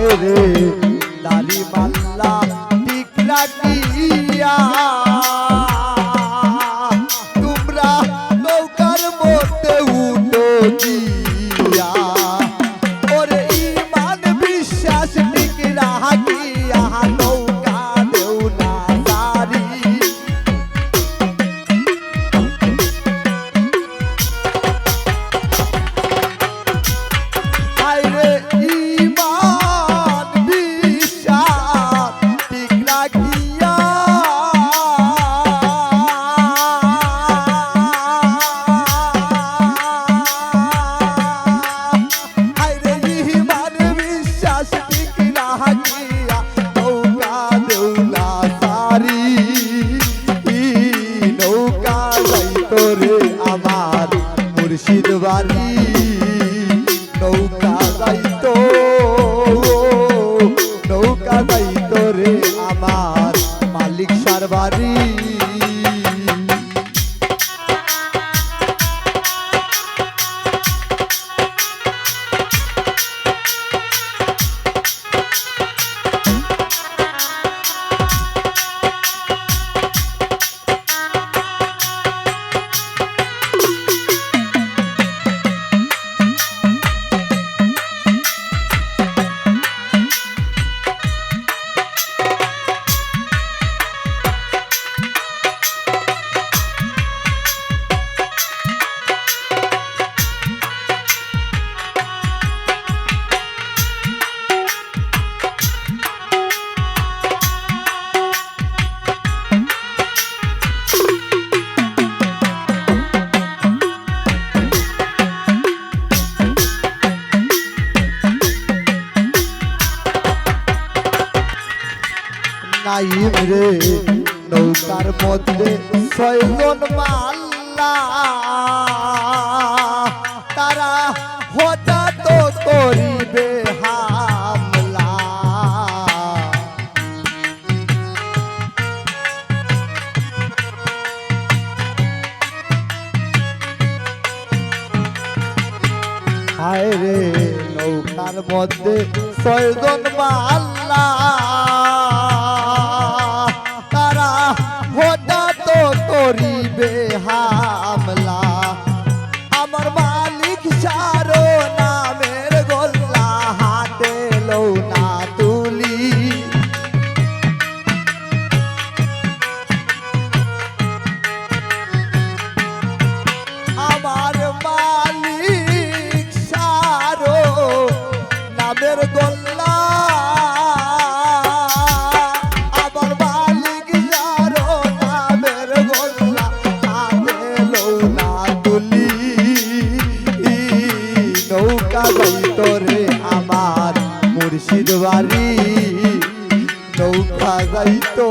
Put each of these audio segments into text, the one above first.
হায় রে। দাড়ি পাল্লা টিকরা কিয়া তোমরা নৌকার মধ্যে উঠো নৌকা নাইম রে। নৌকার মধ্যে ছয়জন মাল্লা। তারা হঠাৎ করিবে হামলা। হায় রে, নৌকার মধ্যে ছয়জন মাল্লা। নামের গোল্লা। আমার মালিক সারো নামের গোল্লা হাতে লৌনা তুলি। নৌকা যাইতো রে আমার মুর্শিদ বাড়ি। নৌকা যাইতো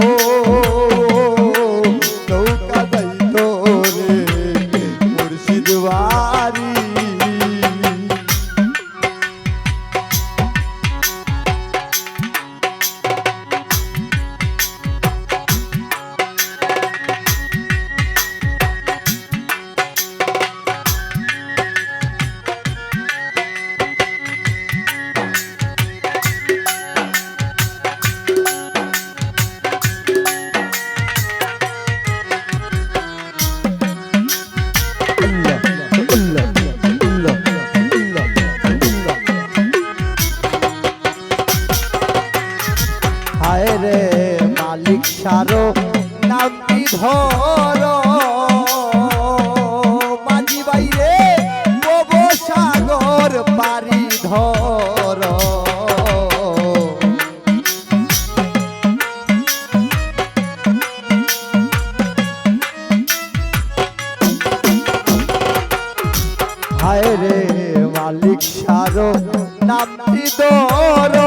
সারো নামটি ধর। মাঝি বাইরে সাগর পারি ধর। হায় রে মালিক সারো নামটি দর